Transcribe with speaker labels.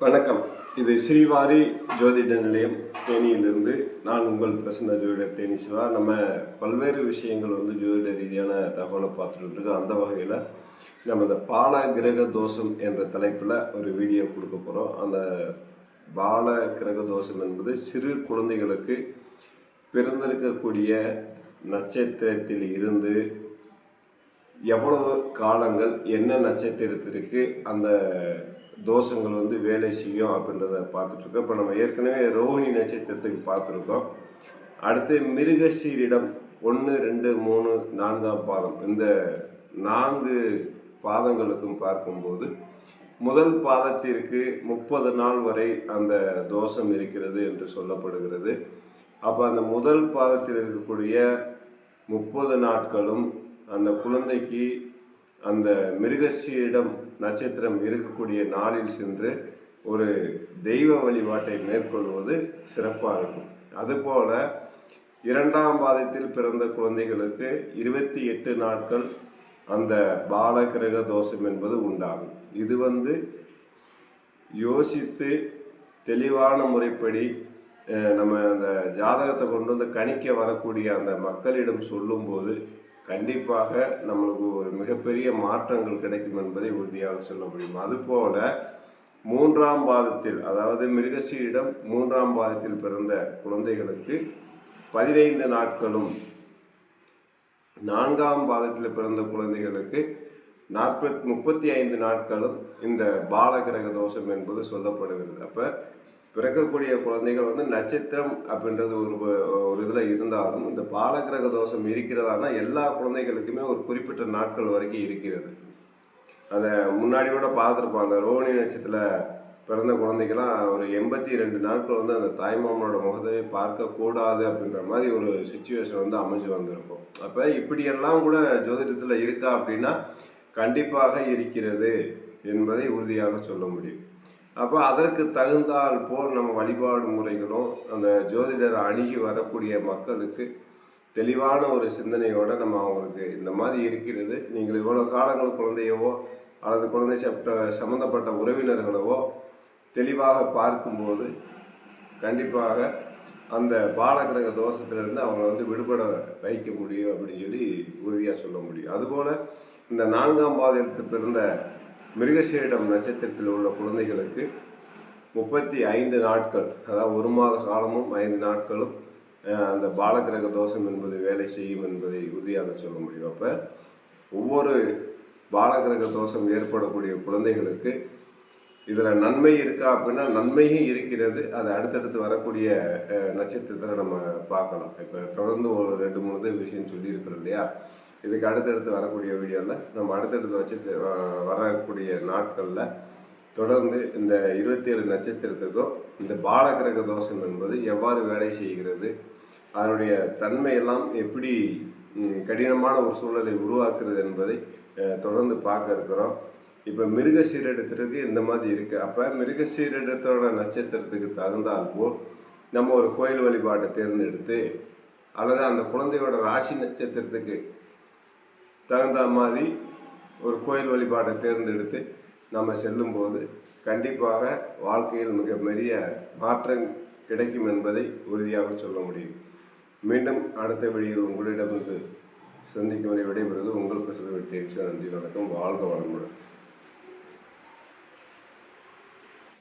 Speaker 1: வணக்கம். இது ஸ்ரீவாரி ஜோதிட நிலையம் தேனியிலிருந்து நான் உங்கள் பிரசன்ன ஜோதிடர் தேனி சிவா. நம்ம பல்வேறு விஷயங்கள் வந்து ஜோதிட ரீதியான தகவலை பார்த்துட்டு இருக்கோம். அந்த வகையில் நம்ம இந்த பால கிரக தோஷம் என்ற தலைப்பில் ஒரு வீடியோ கொடுக்க போகிறோம் அந்த பால கிரக தோஷம் என்பது சிறு குழந்தைகளுக்கு பிறந்திருக்கக்கூடிய நட்சத்திரத்தில் இருந்து எவ்வளவு காலங்கள் என்ன நட்சத்திரத்திற்கு அந்த தோஷங்கள் வந்து வேலை செய்யும் அப்படின்றத பார்த்துட்ருக்கோம். இப்போ நம்ம ஏற்கனவே ரோஹிணி நட்சத்திரத்துக்கு பார்த்துருக்கோம். அடுத்து மிருகசீரிடம் ஒன்று ரெண்டு மூணு நான்காம் பாதம். இந்த நான்கு பாதங்களுக்கும் பார்க்கும்போது முதல் பாதத்திற்கு முப்பது நாள் வரை அந்த தோஷம் இருக்கிறது என்று சொல்லப்படுகிறது. அப்போ அந்த முதல் பாதத்தில் இருக்கக்கூடிய முப்பது நாட்களும் அந்த குழந்தைக்கு அந்த மிருகசியிடம் நட்சத்திரம் இருக்கக்கூடிய நாளில் சென்று ஒரு தெய்வ வழிபாட்டை மேற்கொள்வது சிறப்பாக இருக்கும். அதுபோல இரண்டாம் பாதத்தில் பிறந்த குழந்தைகளுக்கு இருபத்தி எட்டு நாட்கள் அந்த பாலகிரக தோஷம் என்பது உண்டாகும். இது வந்து யோசித்து தெளிவான முறைப்படி நம்ம அந்த ஜாதகத்தை கொண்டு வந்து கணிக்க வரக்கூடிய அந்த மக்களிடம் சொல்லும்போது கண்டிப்பாக நம்மளுக்கு ஒரு மிகப்பெரிய மாற்றங்கள் கிடைக்கும் என்பதை உறுதியாக சொல்ல முடியும். அதுபோல மூன்றாம் பாதத்தில் அதாவது மிருகசீரிடம் மூன்றாம் பாதத்தில் பிறந்த குழந்தைகளுக்கு பதினைந்து நாட்களும் நான்காம் பாதத்தில் பிறந்த குழந்தைகளுக்கு நாற்பத் முப்பத்தி ஐந்து நாட்களும் இந்த பாலகிரக தோஷம் என்பது சொல்லப்படுகிறது. அப்போ பிறக்கக்கூடிய குழந்தைகள் வந்து நட்சத்திரம் அப்படின்றது ஒரு ஒரு இதில் இருந்தாலும் இந்த பாலகிரக தோஷம் இருக்கிறதானா எல்லா குழந்தைகளுக்குமே ஒரு குறிப்பிட்ட நாட்கள் வரைக்கும் இருக்கிறது. அதை முன்னாடி கூட பார்த்துருப்போம். அந்த ரோஹிணி நட்சத்திரத்தில் பிறந்த குழந்தைக்கெல்லாம் ஒரு எண்பத்தி ரெண்டு நாட்கள் வந்து அந்த தாய்மாமனோட முகத்தை பார்க்கக்கூடாது அப்படின்ற மாதிரி ஒரு சுச்சுவேஷன் வந்து அமைஞ்சு வந்திருக்கும். அப்போ இப்படியெல்லாம் கூட ஜோதிடத்தில் இருக்கா அப்படின்னா கண்டிப்பாக இருக்கிறது என்பதை உறுதியாக சொல்ல முடியும். அப்போ அதற்கு தகுந்தால் போல் நம்ம வழிபாடு முறைகளும் அந்த ஜோதிடரை அணுகி வரக்கூடிய மக்களுக்கு தெளிவான ஒரு சிந்தனையோடு நம்ம அவங்களுக்கு இந்த மாதிரி இருக்கிறது. நீங்கள் இவ்வளோ காலங்கள் குழந்தையவோ அல்லது குழந்தை சப்ட சம்மந்தப்பட்ட உறவினர்களவோ தெளிவாக பார்க்கும்போது கண்டிப்பாக அந்த பாலகிரக தோஷத்திலிருந்து அவங்கள வந்து விடுபட வைக்க முடியும் அப்படின்னு சொல்லி உறுதியாக சொல்ல முடியும். அதுபோல் இந்த நான்காம் பாதத்தில் பிறந்த மிருகசீரிடம் நட்சத்திரத்தில் உள்ள குழந்தைகளுக்கு முப்பத்தி ஐந்து நாட்கள் அதாவது ஒரு மாத காலமும் ஐந்து நாட்களும் அந்த பாலகிரக தோஷம் என்பது வேலை செய்யும் என்பதை உறுதியாக சொல்ல முடியும். அப்போ ஒவ்வொரு பாலகிரக தோஷம் ஏற்படக்கூடிய குழந்தைகளுக்கு இதில் நன்மை இருக்கா அப்படின்னா நன்மையும் இருக்கிறது. அது அடுத்தடுத்து வரக்கூடிய நட்சத்திரத்தில் நம்ம பார்க்கலாம். இப்போ தொடர்ந்து ஒரு ரெண்டு மூணு விஷயம் சொல்லியிருக்கிறோம் இல்லையா? இதுக்கு அடுத்தடுத்து வரக்கூடிய வீடியோவில் நம்ம அடுத்தடுத்து வச்சு வரக்கூடிய நாட்களில் தொடர்ந்து இந்த இருபத்தி ஏழு நட்சத்திரத்துக்கும் இந்த பாலகிரக தோஷம் என்பது எவ்வாறு வேலை செய்கிறது அதனுடைய தன்மையெல்லாம் எப்படி கடினமான ஒரு சூழலை உருவாக்குறது என்பதை தொடர்ந்து பார்க்க இருக்கிறோம். இப்போ மிருக சீரடத்திற்கு இந்த மாதிரி இருக்குது அப்போ மிருக சீரடத்தோட நட்சத்திரத்துக்கு தகுந்தால் போல் நம்ம ஒரு கோயில் வழிபாட்டை தேர்ந்தெடுத்து அல்லது அந்த குழந்தையோட ராசி நட்சத்திரத்துக்கு தகுந்த மாதிரி ஒரு கோயில் வழிபாட்டை தேர்ந்தெடுத்து நம்ம செல்லும்போது கண்டிப்பாக வாழ்க்கையில் மிக பெரிய மாற்றம் கிடைக்கும் என்பதை உறுதியாக சொல்ல முடியும். மீண்டும் அடுத்த வழியில் உங்களிடமிருந்து சந்திக்கும் வரை விடைபெறுவது உங்கள் பிரசவ நன்றி வணக்கம். வாழ்க வளமுடன்.